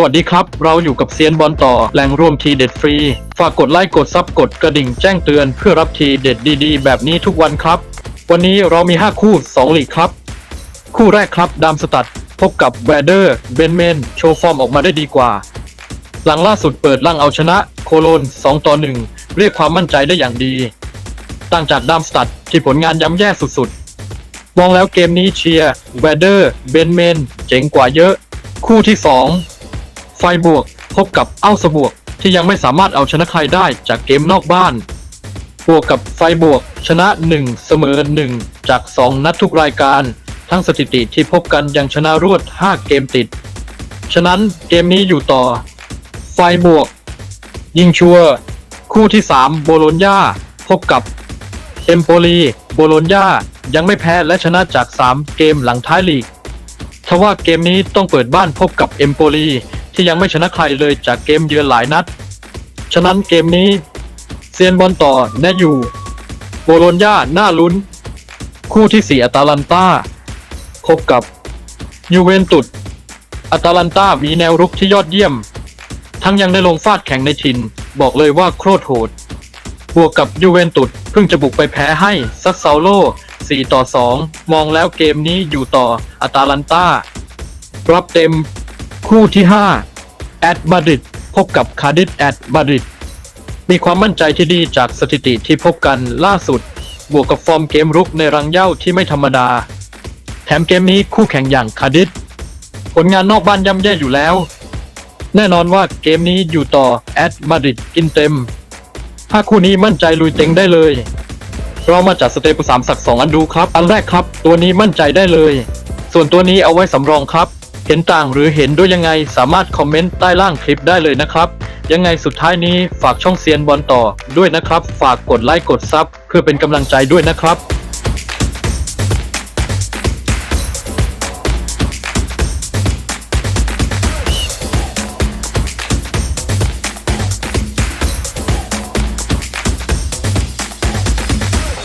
สวัสดีครับ เราอยู่กับเซียนบอลต่อแหล่งรวมทีเด็ดฟรี ฝากกดไลค์กดซับกดกระดิ่งแจ้งเตือนเพื่อรับทีเด็ดดีๆ แบบนี้ทุกวันครับ วันนี้เรามี 5 คู่2ลีกครับ คู่แรกครับดามสตัด พบกับแวเดอร์เบนเมน โชว์ฟอร์มออกมาได้ดีกว่า หลังล่าสุดเปิดล่างเอาชนะ โคโลน 2 ต่อ 1 เรียกความมั่นใจได้อย่างดีต่างจากดามสตัดที่ผลงานย้ำแย่สุดๆมองแล้วเกมนี้เชียร์แวเดอร์เบนเมนเจ๋งกว่าเยอะ คู่ที่ 2 ไฟบวก พบกับเอ้าสบวก ที่ยังไม่สามารถเอาชนะใครได้จากเกมนอกบ้าน บวกกับไฟบวก ชนะ 1 เสมอ 1 จาก 2 นัดทุกรายการ ทั้งสถิติที่พบกันยังชนะรวด 5 เกมติด ฉะนั้นเกมนี้อยู่ต่อ ไฟบวก ยิงชัวร์คู่ที่ 3 โบโลญญาพบกับเอมโปลีโบโลญญายังไม่แพ้และชนะจาก 3 เกมหลังท้ายลีกทว่าเกมนี้ต้องเปิดบ้านพบกับเอมโปลี ที่ยังไม่ชนะใครเลยจากเกมเยือนหลายนัด ฉะนั้นเกมนี้เซียนบอลต่อแน่อยู่ โบโลญญาน่าลุ้น คู่ที่4อัตาลันตาพบกับยูเวนตุสอตาลันตามีแนวรุกที่ยอดเยี่ยม ทั้งยังได้ลงฟาดแข่งในถิ่น บอกเลยว่าโคตรโหด บวกกับยูเวนตุสเพิ่งจะบุกไปแพ้ให้ซัสเซาโล 4 ต่อ 2 มองแล้วเกมนี้อยู่ต่ออตาลันตารับเต็ม คู่ที่ 5 แอดมาดริดพบกับคาร์ดิฟแอดมาดริดมีความมั่นใจที่ดีจากสถิติที่พบกันล่าสุด บวกกับฟอร์มเกมรุกในรังเย้าที่ไม่ธรรมดา แถมเกมนี้คู่แข่งอย่างคาร์ดิฟผลงานนอกบ้านย่ำแย่อยู่แล้ว แน่นอนว่าเกมนี้อยู่ต่อแอดมาดริดกินเต็ม ถ้าคู่นี้มั่นใจลุยเต็งได้เลย เรามาจัดสเตปสามสักสองอันดูครับ อันแรกครับ ตัวนี้มั่นใจได้เลย ส่วนตัวนี้เอาไว้สำรองครับ เห็นต่างหรือเห็นด้วยยังไงสามารถคอมเมนต์ใต้ล่างคลิปได้เลยนะครับ ยังไงสุดท้ายนี้ฝากช่องเซียนบอลต่อด้วยนะครับ ฝากกดไลค์กดซับเพื่อเป็นกำลังใจด้วยนะครับ